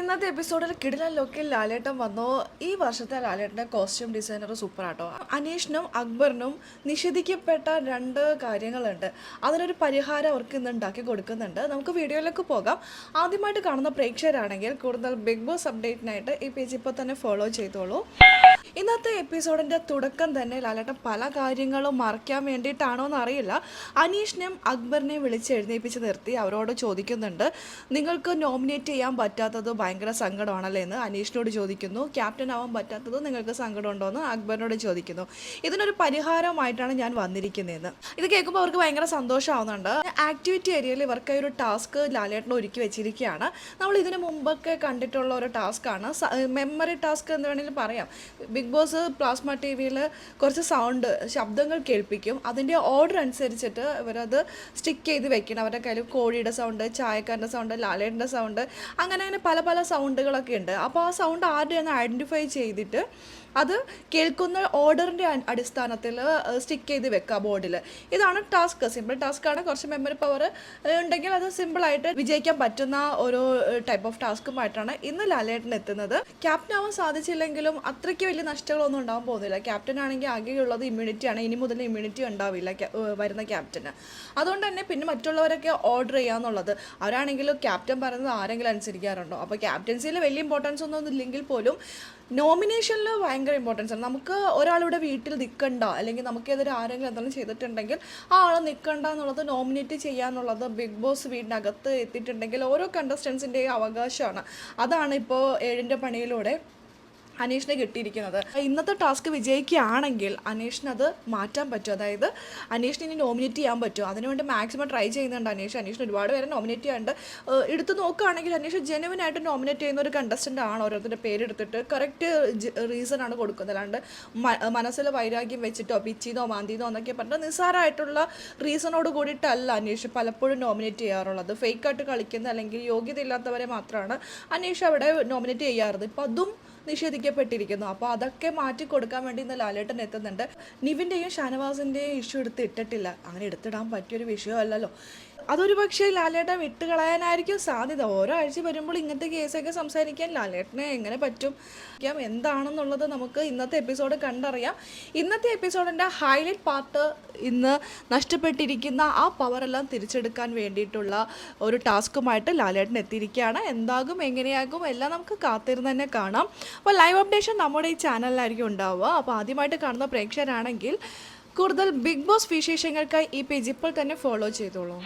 പറയുന്നത് ഇന്നത്തെ എപ്പിസോഡിൽ കിടിലൻ ലോക്കിൽ ലാലേട്ടൻ വന്നു. ഈ വർഷത്തെ ലാലേട്ടന്റെ കോസ്റ്റ്യൂം ഡിസൈനർ സൂപ്പർ ആട്ടോ അനീഷിനും അക്ബറിനും നിഷേധിക്കപ്പെട്ട രണ്ട് കാര്യങ്ങളുണ്ട്. അതിനൊരു പരിഹാരം അവർക്ക് ഇന്ന് ഉണ്ടാക്കി കൊടുക്കുന്നുണ്ട്. നമുക്ക് വീഡിയോയിലേക്ക് പോകാം. ആദ്യമായിട്ട് കാണുന്ന പ്രേക്ഷകരാണെങ്കിൽ കൂടുതൽ ബിഗ് ബോസ് അപ്ഡേറ്റിനായിട്ട് ഈ പേജ് ഇപ്പോൾ തന്നെ ഫോളോ ചെയ്തോളൂ. ഇന്നത്തെ എപ്പിസോഡിന്റെ തുടക്കം തന്നെ ലാലേട്ടൻ പല കാര്യങ്ങളും മറയ്ക്കാൻ വേണ്ടിയിട്ടാണോ എന്ന് അറിയില്ല അനീഷിനെയും അക്ബറിനെയും വിളിച്ച് എഴുന്നേൽപ്പിച്ച് നിർത്തി അവരോട് ചോദിക്കുന്നുണ്ട്. നിങ്ങൾക്ക് നോമിനേറ്റ് ചെയ്യാൻ പറ്റാത്തത് ഭയങ്കര സങ്കടമാണല്ലേ എന്ന് അനീഷിനോട് ചോദിക്കുന്നു. ക്യാപ്റ്റൻ ആവാൻ പറ്റാത്തത് നിങ്ങൾക്ക് സങ്കടമുണ്ടോ എന്ന് അക്ബറിനോട് ചോദിക്കുന്നു. ഇതിനൊരു പരിഹാരമായിട്ടാണ് ഞാൻ വന്നിരിക്കുന്നതെന്ന് ഇത് കേൾക്കുമ്പോൾ അവർക്ക് ഭയങ്കര സന്തോഷമാവുന്നുണ്ട്. ആക്ടിവിറ്റി ഏരിയയിൽ ഇവർക്ക് ഒരു ടാസ്ക് ലാലേട്ടൻ ഒരുക്കി വെച്ചിരിക്കുകയാണ്. നമ്മൾ ഇതിനു മുമ്പൊക്കെ കണ്ടിട്ടുള്ള ഒരു ടാസ്ക്കാണ്. മെമ്മറി ടാസ്ക് എന്ന് വേണമെങ്കിൽ പറയാം. ബിഗ് ബോസ് പ്ലാസ്മ ടി വിയിൽ കുറച്ച് സൗണ്ട് ശബ്ദങ്ങൾ കേൾപ്പിക്കും. അതിന്റെ ഓർഡർ അനുസരിച്ചിട്ട് ഇവരത് സ്റ്റിക്ക് ചെയ്ത് വെക്കണം. അവരുടെ കയ്യിൽ കോഴിയുടെ സൗണ്ട് ചായക്കാരന്റെ സൗണ്ട് ലാലേട്ടന്റെ സൗണ്ട് അങ്ങനെ അങ്ങനെ പല പല സൗണ്ടുകളൊക്കെ ഉണ്ട്. അപ്പോൾ ആ സൗണ്ട് ആരുടെയെന്ന് ഐഡന്റിഫൈ ചെയ്തിട്ട് അത് കേൾക്കുന്ന ഓർഡറിന്റെ അടിസ്ഥാനത്തിൽ സ്റ്റിക്ക് ചെയ്ത് വെക്കുക ബോർഡിൽ ഇതാണ് ടാസ്ക് സിമ്പിൾ ടാസ്ക് ആണ്. കുറച്ച് മെമ്മറി പവർ ഉണ്ടെങ്കിൽ അത് സിമ്പിളായിട്ട് വിജയിക്കാൻ പറ്റുന്ന ഒരു ടൈപ്പ് ഓഫ് ടാസ്കുമായിട്ടാണ് ഇന്ന് ലാലേട്ടൻ എത്തുന്നത്. ക്യാപ്റ്റൻ ആവാൻ സാധിച്ചില്ലെങ്കിലും അത്രയ്ക്ക് വലിയ നഷ്ടങ്ങളൊന്നും ഉണ്ടാവാൻ പോകുന്നില്ല. ക്യാപ്റ്റൻ ആണെങ്കിൽ ആകെയുള്ളത് ഇമ്മ്യൂണിറ്റി ആണ്. ഇനി മുതൽ ഇമ്മ്യൂണിറ്റി ഉണ്ടാവില്ല വരുന്ന ക്യാപ്റ്റന് അതുകൊണ്ട് തന്നെ പിന്നെ മറ്റുള്ളവരൊക്കെ ഓർഡർ ചെയ്യാന്നുള്ളത്. അവരാണെങ്കിലും ക്യാപ്റ്റൻ പറയുന്നത് ആരെങ്കിലും അനുസരിക്കാറുണ്ടോ? അപ്പോൾ ക്യാപ്റ്റൻസിയിൽ വലിയ ഇമ്പോർട്ടൻസ് ഒന്നും ഇല്ലെങ്കിൽ പോലും നോമിനേഷനിൽ ഭയങ്കര ഇമ്പോർട്ടൻസ് ആണ്. നമുക്ക് ഒരാളിവിടെ വീട്ടിൽ നിൽക്കണ്ട അല്ലെങ്കിൽ നമുക്ക് ഏതൊരു ആരെങ്കിലും എന്തെങ്കിലും ചെയ്തിട്ടുണ്ടെങ്കിൽ ആ ആൾ നിൽക്കണ്ട എന്നുള്ളത് നോമിനേറ്റ് ചെയ്യാന്നുള്ളത് ബിഗ് ബോസ് വീടിനകത്ത് എത്തിയിട്ടുണ്ടെങ്കിൽ ഓരോ കണ്ടസ്റ്റൻസിന്റെയും അവകാശമാണ്. അതാണ് ഇപ്പോൾ ഏഴിന്റെ പണിയിലൂടെ അനീഷിനെ കിട്ടിയിരിക്കുന്നത്. ഇന്നത്തെ ടാസ്ക് വിജയിക്കുകയാണെങ്കിൽ അനീഷിനത് മാറ്റാൻ പറ്റും. അതായത് അനീഷിനെ ഇനി നോമിനേറ്റ് ചെയ്യാൻ പറ്റും. അതിനുവേണ്ടി മാക്സിമം ട്രൈ ചെയ്യുന്നുണ്ട് അനീഷ്. അനീഷിന് ഒരുപാട് പേരെ നോമിനേറ്റ് ചെയ്യാണ്ട് എടുത്ത് നോക്കുകയാണെങ്കിൽ അനീഷ് ജെനുവിൻ ആയിട്ട് നോമിനേറ്റ് ചെയ്യുന്ന ഒരു കണ്ടസ്റ്റന്റ് ആണ് ഓരോരുത്തരുടെ പേരെടുത്തിട്ട്. കറക്റ്റ് റീസൺ ആണ് കൊടുക്കുന്നത്. അല്ലാണ്ട് മനസ്സിൽ വൈരാഗ്യം വെച്ചിട്ടോ പിച്ചിന്നോ മാന്തിന്നോ എന്നൊക്കെ പറഞ്ഞിട്ട് നിസ്സാരമായിട്ടുള്ള റീസണോട് കൂടിയിട്ടല്ല അനീഷ് പലപ്പോഴും നോമിനേറ്റ് ചെയ്യാറുള്ളത്. ഫേക്കായിട്ട് കളിക്കുന്ന അല്ലെങ്കിൽ യോഗ്യത ഇല്ലാത്തവരെ മാത്രമാണ് അനീഷ് അവിടെ നോമിനേറ്റ് ചെയ്യാറുള്ളത്. ഇപ്പം അതും നിഷേധിക്കപ്പെട്ടിരിക്കുന്നു. അപ്പോൾ അതൊക്കെ മാറ്റി കൊടുക്കാൻ വേണ്ടി ഇന്ന് ലാലേട്ടൻ എത്തുന്നുണ്ട്. നിവിന്റെയും ഷാനവാസിന്റെയും ഇഷ്യൂ എടുത്ത് ഇട്ടിട്ടില്ല. അങ്ങനെ എടുത്തിടാൻ പറ്റിയൊരു വിഷയമല്ലല്ലോ. അതൊരു പക്ഷേ ലാലേട്ടൻ വിട്ടുകളയാനായിരിക്കും സാധ്യത. ഓരോ ആഴ്ച വരുമ്പോൾ ഇങ്ങനത്തെ കേസൊക്കെ സംസാരിക്കാൻ ലാലേട്ടനെ എങ്ങനെ പറ്റും? എന്താണെന്നുള്ളത് നമുക്ക് ഇന്നത്തെ എപ്പിസോഡ് കണ്ടറിയാം. ഇന്നത്തെ എപ്പിസോഡിന്റെ ഹൈലൈറ്റ് പാർട്ട് ഇന്ന് നഷ്ടപ്പെട്ടിരിക്കുന്ന ആ പവറെല്ലാം തിരിച്ചെടുക്കാൻ വേണ്ടിയിട്ടുള്ള ഒരു ടാസ്കുമായിട്ട് ലാലേട്ടൻ എത്തിയിരിക്കുകയാണ്. എന്താകും എങ്ങനെയാകും എല്ലാം നമുക്ക് കാത്തിരുന്ന് തന്നെ കാണാം. അപ്പോൾ ലൈവ് അപ്ഡേഷൻ നമ്മുടെ ഈ ചാനലിലായിരിക്കും ഉണ്ടാവുക. അപ്പോൾ ആദ്യമായിട്ട് കാണുന്ന പ്രേക്ഷകരാണെങ്കിൽ കൂടുതൽ ബിഗ് ബോസ് വിശേഷങ്ങൾക്കായി ഈ പേജ് ഇപ്പോൾ തന്നെ ഫോളോ ചെയ്തോളൂ.